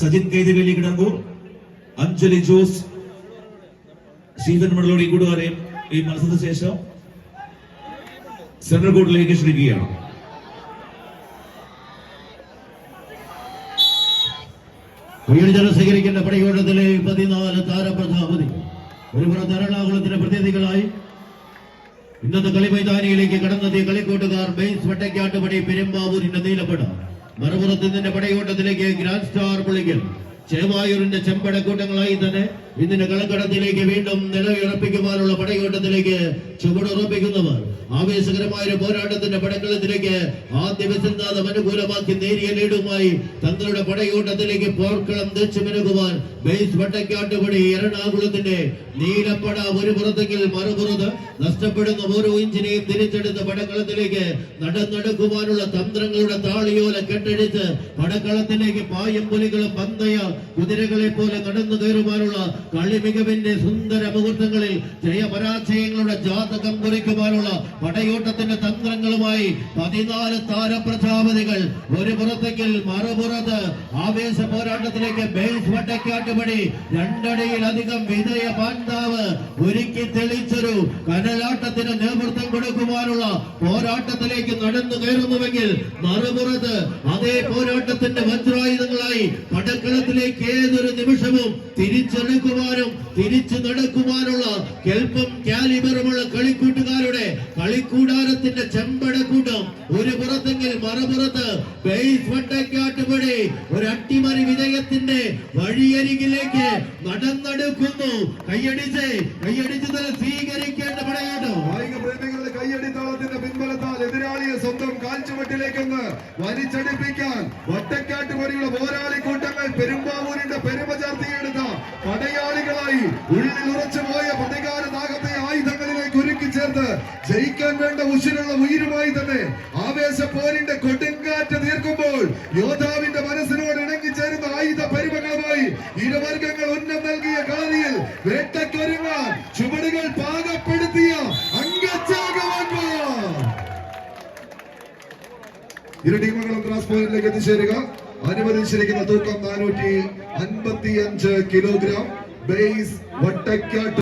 Sajith Kaithaveli Kidamboor Anjali Jose Stephen Manalodi കൂടുകാരെയും ഈ മത്സരത്തിന് ശേഷം സെൻട്രൽ കോർട്ടിലേക്ക് ക്ഷണിക്കുകയാണ് വീഴ്ച സ്വീകരിക്കേണ്ട പടയോട്ടത്തിലെ പതിനാല് താരപ്രധാപതി ഒരു പുറത്ത് എറണാകുളത്തിന്റെ പ്രതിനിധികളായി ഇന്നത്തെ കളി മൈതാനിയിലേക്ക് കടന്നെത്തിയ കളിക്കൂട്ടുകാർ ബെയ്സ് വട്ടക്കാട്ടുപടി പെരുമ്പാവൂരിന്റെ നീലപ്പട. മറുപുറത്ത് നിന്റെ പടയോട്ടത്തിലേക്ക് ഗ്രാൻഡ് സ്റ്റാർ പുളിക്കൽ ചേവായൂരിന്റെ ചെമ്പടക്കൂട്ടങ്ങളായി തന്നെ ഇതിന്റെ കളക്കടത്തിലേക്ക് വീണ്ടും നിലയുറപ്പിക്കുവാനുള്ള പടയോട്ടത്തിലേക്ക് ചുവടുറപ്പിക്കുന്നവർ. ആവേശകരമായ ഒരു പോരാട്ടത്തിന്റെ പടക്കളത്തിലേക്ക് ആദ്യ വിസന്താതം അനുകൂലമാക്കി നേരിയ ലീഡുമായി തങ്ങളുടെ പടയോട്ടത്തിലേക്ക് പോർക്കളം തെച്ചുമിനുകുവാൻ ബേസ് വട്ടക്കാട്ടുപടി എറണാകുളത്തിന്റെ നീലപ്പട ഒരു പുറത്തെങ്കിൽ മറുപുറത്ത് നഷ്ടപ്പെടുന്ന ഓരോ ഇഞ്ചിനെയും തിരിച്ചെടുത്ത് പടക്കളത്തിലേക്ക് നടന്നെടുക്കുവാനുള്ള തന്ത്രങ്ങളുടെ താളിയോല കെട്ടടിച്ച് പടക്കളത്തിലേക്ക് പായം പുലികളും പന്തയ കുതിരകളെ പോലെ നടന്നു കയറുവാനുള്ള കളി മികവിന്റെ സുന്ദര മുഹൂർത്തങ്ങളിൽ ജയപരാജയങ്ങളുടെ ജാതകം കുറിക്കുവാനുള്ള പടയോട്ടത്തിന്റെ തന്ത്രങ്ങളുമായി പതിനാല് താരപ്രജാപതികൾ ഒരു പുറത്തെങ്കിൽ മറുപുറത്ത് ആവേശ പോരാട്ടത്തിലേക്ക് ബേസ് വട്ടക്കാട്ടുപടി. രണ്ടടിയിലധികം വിജയ പാണ്ഡാവ് ഒരുക്കി തെളിച്ചൊരു കനലാട്ടത്തിന് നേതൃത്വം കൊടുക്കുവാനുള്ള പോരാട്ടത്തിലേക്ക് നടന്നു കയറുന്നുവെങ്കിൽ മറുപുറത്ത് അതേ പോരാട്ടത്തിന്റെ വജ്രായുധങ്ങളായി നിമിഷവും തിരിച്ചെടുക്കുവാനും തിരിച്ചു നടക്കുവാനുള്ള കെൽപ്പം കാലിബറുമുള്ള കളിക്കൂട്ടുകാരുടെ കളിക്കൂടാരത്തിന്റെ ചെമ്പടക്കൂട്ടം ഒരു പുറത്തെങ്കിൽ മറുപുറത്ത് ബേസ് വട്ടക്കാട്ടുപടി ഒരു അട്ടിമറി വിജയത്തിന്റെ വഴിയരികിലേക്ക് നടന്നെടുക്കുന്നു. കൈയടിച്ച് കൈയടിച്ച് തന്നെ സ്വീകരിക്കേണ്ട പടയാട്ടോ. കായിക കൈയടിത്താളത്തിന്റെ പിൻബലത്താൽ എതിരാളിയെ സ്വന്തം കാൽച്ചുവട്ടിലേക്കൊന്ന് വലിച്ചടിപ്പിക്കാൻ ഒറ്റക്കാട്ട് വരെയുള്ള പോരാളി കൂട്ടങ്ങൾ പെരുമ്പാവൂരിന്റെ പെരുമ ചേർത്ത് ജയിക്കാൻ വേണ്ട ഉശിരുള്ള ഉയരുമായി തന്നെ ആവേശ പോരിന്റെ കൊടുങ്കാറ്റ് തീർക്കുമ്പോൾ യോദ്ധാവിന്റെ മനസ്സിനോട് ഇണങ്ങിച്ചേരുന്ന ആയുധ പരിമകളുമായി ഇരുവർഗങ്ങൾ ഉന്നം നൽകിയ കാലിയിൽ വേട്ടക്കൊരുങ്ങാൻ ചുവടുകൾ പാകപ്പെടുത്തിയ ഇരു ടീമുകളും ക്രാസ് പോയിന്റിലേക്ക് എത്തിച്ചേരുക. അനുവദിച്ചിരിക്കുന്ന തൂക്കം നാനൂറ്റി അൻപത്തി അഞ്ച് കിലോഗ്രാം. ബേസ് വട്ടക്കാട്ട്.